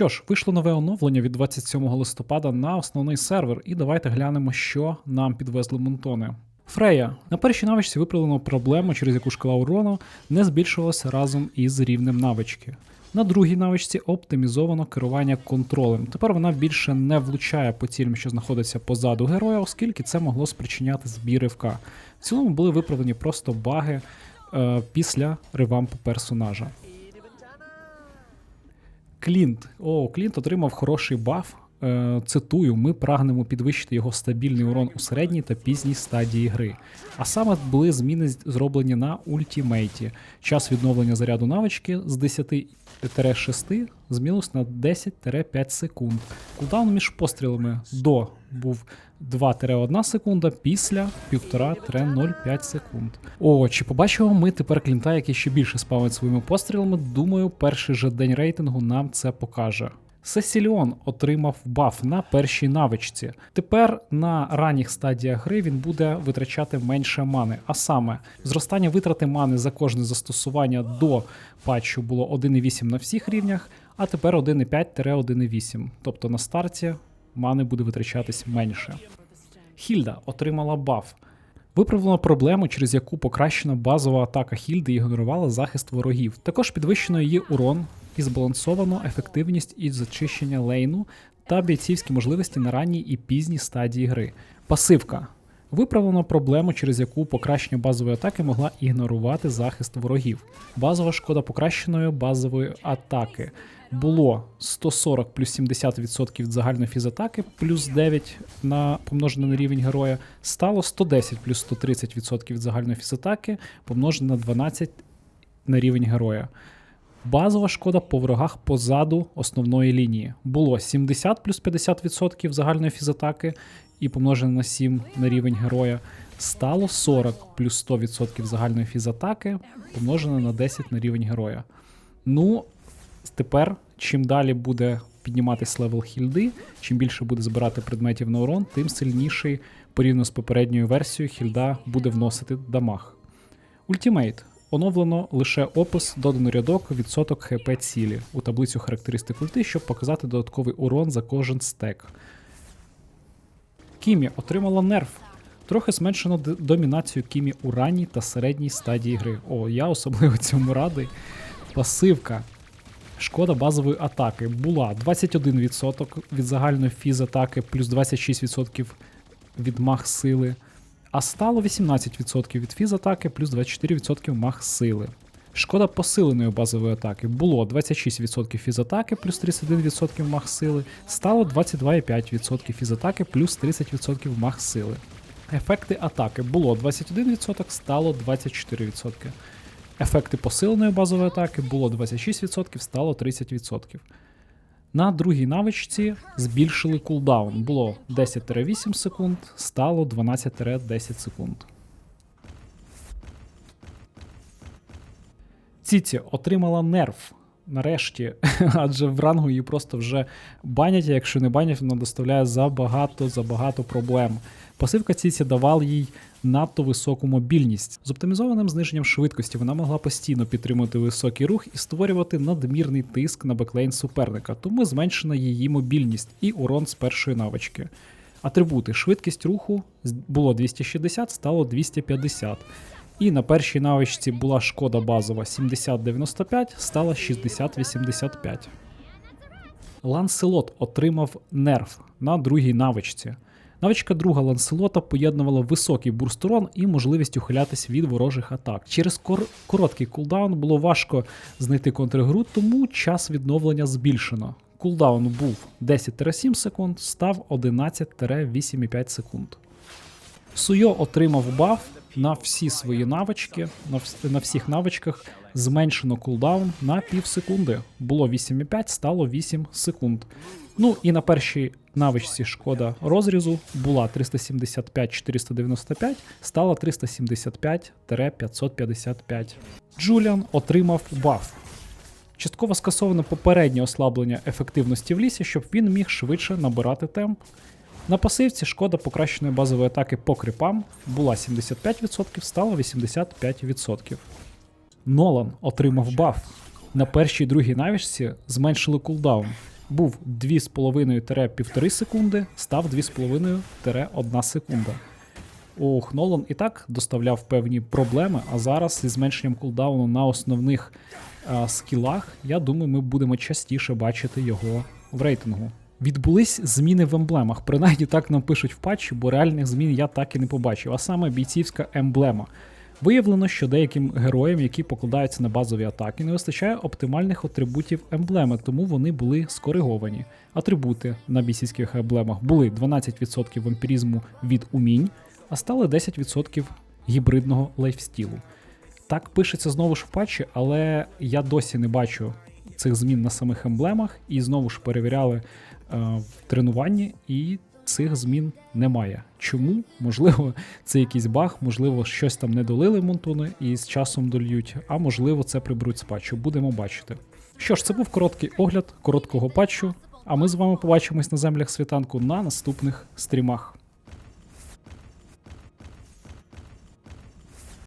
що ж, вийшло нове оновлення від 27 листопада на основний сервер, і давайте глянемо, що нам підвезли мунтони. Фрея на першій навичці виправлено проблему, через яку шкала урону не збільшувалася разом із рівнем навички. На другій навичці оптимізовано керування контролем. Тепер вона більше не влучає по цілям, що знаходиться позаду героя, оскільки це могло спричиняти збір ривка. В цілому були виправлені просто баги е, після ревампу персонажа. Клінт. О, Клінт отримав хороший баф. Е, цитую, ми прагнемо підвищити його стабільний урон у середній та пізній стадії гри. А саме були зміни зроблені на ультімейті. Час відновлення заряду навички з 10-6 змінилось на 10-5 секунд. Кулдаун між пострілами до був 2-1 секунда, після 1,5-0,5 секунд. О, чи побачимо ми тепер клінта, який ще більше спавить своїми пострілами? Думаю, перший же день рейтингу нам це покаже. Сесіліон отримав баф на першій навичці. Тепер на ранніх стадіях гри він буде витрачати менше мани. А саме, зростання витрати мани за кожне застосування до патчу було 1,8 на всіх рівнях, а тепер 1,5-1,8. Тобто на старті мани буде витрачатись менше. Хільда отримала баф. Виправлено проблему, через яку покращена базова атака Хільди ігнорувала захист ворогів. Також підвищено її урон і збалансовано ефективність і зачищення лейну та бійцівські можливості на ранній і пізній стадії гри. Пасивка. Виправлено проблему, через яку покращення базової атаки могла ігнорувати захист ворогів. Базова шкода покращеної базової атаки було 140 плюс 70% від загальної фізатаки, плюс 9 на помножене на рівень героя, стало 110 плюс 130% від загальної фізатаки, помножене на 12 на рівень героя. Базова шкода по ворогах позаду основної лінії було 70 плюс 50% загальної фізатаки і помножене на 7 на рівень героя. Стало 40 плюс 100% загальної фізатаки, помножене на 10 на рівень героя. Ну, тепер, чим далі буде підніматись левел хільди, чим більше буде збирати предметів на урон, тим сильніший порівняно з попередньою версією хільда буде вносити дамаг. Ультімейт. Оновлено лише опис, додано рядок, відсоток ХП цілі у таблицю характеристик ульти, щоб показати додатковий урон за кожен стек. Кімі отримала нерф. Трохи зменшено домінацію Кімі у ранній та середній стадії гри. О, я особливо цьому радий. Пасивка. Шкода базової атаки була 21% від загальної фіз-атаки, плюс 26% від маг сили, а стало 18% від фіз-атаки, плюс 24% маг сили. Шкода посиленої базової атаки було 26% фізатаки плюс 31% маг сили, стало 22,5% фізатаки плюс 30% маг сили. Ефекти атаки було 21%, стало 24%. Ефекти посиленої базової атаки було 26%, стало 30%. На другій навичці збільшили кулдаун. Було 10-8 секунд, стало 12-10 секунд. Ціці отримала нерв. Нарешті, адже в рангу її просто вже банять, а якщо не банять, вона доставляє забагато забагато проблем. Пасивка Ціці давала їй надто високу мобільність. З оптимізованим зниженням швидкості вона могла постійно підтримувати високий рух і створювати надмірний тиск на беклейн суперника, тому зменшена її мобільність і урон з першої навички. Атрибути швидкість руху було 260, стало 250. І на першій навичці була шкода базова 70-95, стала 60-85. Ланселот отримав нерв на другій навичці. Навичка друга Ланселота поєднувала високий бурст урон і можливість ухилятись від ворожих атак. Через кор- короткий кулдаун було важко знайти контргру, тому час відновлення збільшено. Кулдаун був 10-7 секунд, став 11-8,5 секунд. Суйо отримав баф на всі свої навички, на, вс- на всіх навичках зменшено кулдаун на пів секунди. Було 8,5, стало 8 секунд. Ну і на першій навичці шкода розрізу була 375-495, стала 375-555. Джуліан отримав баф. Частково скасовано попереднє ослаблення ефективності в лісі, щоб він міг швидше набирати темп. На пасивці шкода покращеної базової атаки по кріпам була 75%, стала 85%. Нолан отримав баф. На першій і другій навичці зменшили кулдаун. був 2,5-1,5 секунди, став 2,5-1 секунда. Ох, Нолан і так доставляв певні проблеми, а зараз зі зменшенням кулдауну на основних а, скілах, я думаю, ми будемо частіше бачити його в рейтингу. Відбулись зміни в емблемах, принаймні так нам пишуть в патчі, бо реальних змін я так і не побачив, а саме бійцівська емблема. Виявлено, що деяким героям, які покладаються на базові атаки, не вистачає оптимальних атрибутів емблеми, тому вони були скориговані. Атрибути на бійцівських емблемах були 12% вампірізму від умінь, а стали 10% гібридного лайфстілу. Так пишеться знову ж в патчі, але я досі не бачу цих змін на самих емблемах, і знову ж перевіряли е, в тренуванні, і цих змін немає. Чому? Можливо, це якийсь баг, можливо, щось там не долили Монтуни і з часом дольють, а можливо, це приберуть з патчу. Будемо бачити. Що ж, це був короткий огляд короткого патчу. А ми з вами побачимось на землях світанку на наступних стрімах.